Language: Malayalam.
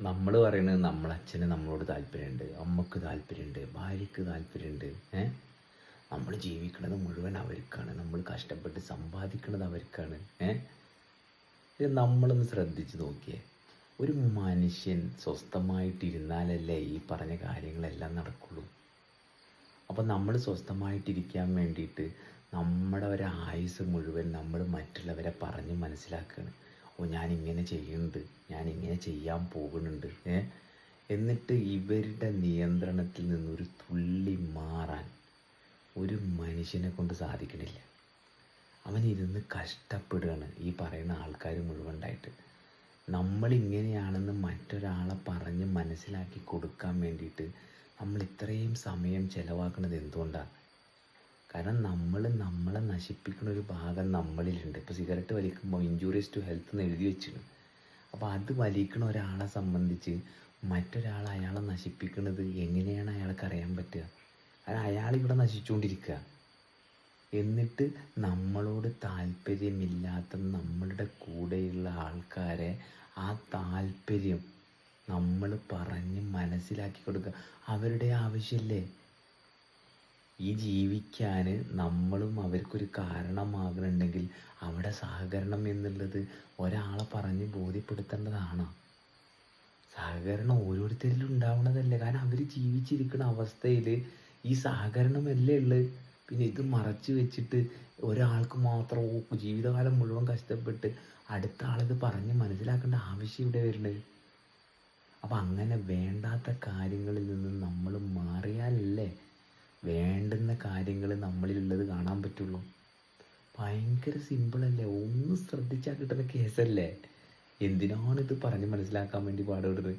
നമ്മൾ പറയുന്നത് നമ്മളച്ഛന് നമ്മളോട് താല്പര്യമുണ്ട് അമ്മയ്ക്ക് താല്പര്യമുണ്ട് ഭാര്യയ്ക്ക് താല്പര്യമുണ്ട് ഏഹ് നമ്മൾ ജീവിക്കുന്നത് മുഴുവൻ അവർക്കാണ്. നമ്മൾ കഷ്ടപ്പെട്ട് സമ്പാദിക്കുന്നത് അവർക്കാണ് ഏഹ് ഇത് നമ്മളൊന്ന് ശ്രദ്ധിച്ച് നോക്കിയേ. ഒരു മനുഷ്യൻ സ്വസ്ഥമായിട്ടിരുന്നാലല്ലേ ഈ പറഞ്ഞ കാര്യങ്ങളെല്ലാം നടക്കുള്ളൂ. അപ്പോൾ നമ്മൾ സ്വസ്ഥമായിട്ടിരിക്കാൻ വേണ്ടിയിട്ട് നമ്മുടെ ഒരു ആയുസ് മുഴുവൻ നമ്മൾ മറ്റുള്ളവരെ പറഞ്ഞ് മനസ്സിലാക്കുകയാണ് ഓ ഞാൻ ഇങ്ങനെ ചെയ്യുന്നുണ്ട്. ഞാൻ ഇങ്ങനെ ചെയ്യാൻ പോകുന്നുണ്ട്. ഏ? എന്നിട്ട് ഇവരുടെ നിയന്ത്രണത്തിൽ നിന്നൊരു തുള്ളി മാറാൻ ഒരു മനുഷ്യനെ കൊണ്ട് സാധിക്കണില്ല. അവൻ ഇരുന്ന് കഷ്ടപ്പെടുകയാണ് ഈ പറയുന്ന ആൾക്കാർ നമ്മൾ ഇങ്ങനെയാണെന്ന് മറ്റൊരാളെ പറഞ്ഞ് മനസ്സിലാക്കി കൊടുക്കാൻ വേണ്ടിയിട്ട് നമ്മൾ ഇത്രയും സമയം ചിലവാക്കുന്നത് എന്തുകൊണ്ടാണ് കാരണം നമ്മൾ നമ്മളെ നശിപ്പിക്കുന്ന ഒരു ഭാഗം നമ്മളിലുണ്ട്. ഇപ്പോൾ സിഗരറ്റ് വലിക്കുമ്പോൾ ഇഞ്ചുറീസ് ടു ഹെൽത്ത് എന്ന് എഴുതി വെച്ചിട്ടുണ്ട് അപ്പോൾ അത് വലിക്കുന്ന ഒരാളെ സംബന്ധിച്ച് മറ്റൊരാൾ അയാളെ നശിപ്പിക്കുന്നത് എങ്ങനെയാണ് അയാൾക്ക് അറിയാൻ പറ്റുക? കാരണം അയാൾ നശിച്ചുകൊണ്ടിരിക്കുക. എന്നിട്ട് നമ്മളോട് താല്പര്യമില്ലാത്ത നമ്മളുടെ കൂടെയുള്ള ആൾക്കാരെ ആ താല്പര്യം നമ്മൾ പറഞ്ഞ് മനസ്സിലാക്കി കൊടുക്കുക. അവരുടെ ആവശ്യമില്ലേ ഈ ജീവിക്കാൻ നമ്മളും അവർക്കൊരു കാരണമാകുന്നുണ്ടെങ്കിൽ അവിടെ സഹകരണം എന്നുള്ളത് ഒരാളെ പറഞ്ഞ് ബോധ്യപ്പെടുത്തേണ്ടതാണ്. സഹകരണം ഓരോരുത്തരിലും ഉണ്ടാവുന്നതല്ലേ കാരണം അവർ ജീവിച്ചിരിക്കുന്ന അവസ്ഥയിൽ ഈ സഹകരണമല്ലേ ഉള്ളത് പിന്നെ ഇത് മറച്ചു വെച്ചിട്ട് ഒരാൾക്ക് മാത്രം ജീവിതകാലം മുഴുവൻ കഷ്ടപ്പെട്ട് അടുത്ത ആളിത് പറഞ്ഞ് മനസ്സിലാക്കേണ്ട ആവശ്യം ഇവിടെ വരുന്നത് അപ്പം അങ്ങനെ വേണ്ടാത്ത കാര്യങ്ങളിൽ നിന്ന് നമ്മൾ മാറിയാലല്ലേ? വേണ്ടുന്ന കാര്യങ്ങൾ നമ്മളിലുള്ളത് കാണാൻ പറ്റുള്ളൂ. ഭയങ്കര സിമ്പിളല്ലേ ഒന്ന് ശ്രദ്ധിച്ചാൽ കിട്ടുന്ന കേസല്ലേ? എന്തിനാണ് ഇത് പറഞ്ഞ് മനസ്സിലാക്കാൻ വേണ്ടി പാടുപെടുന്നത്?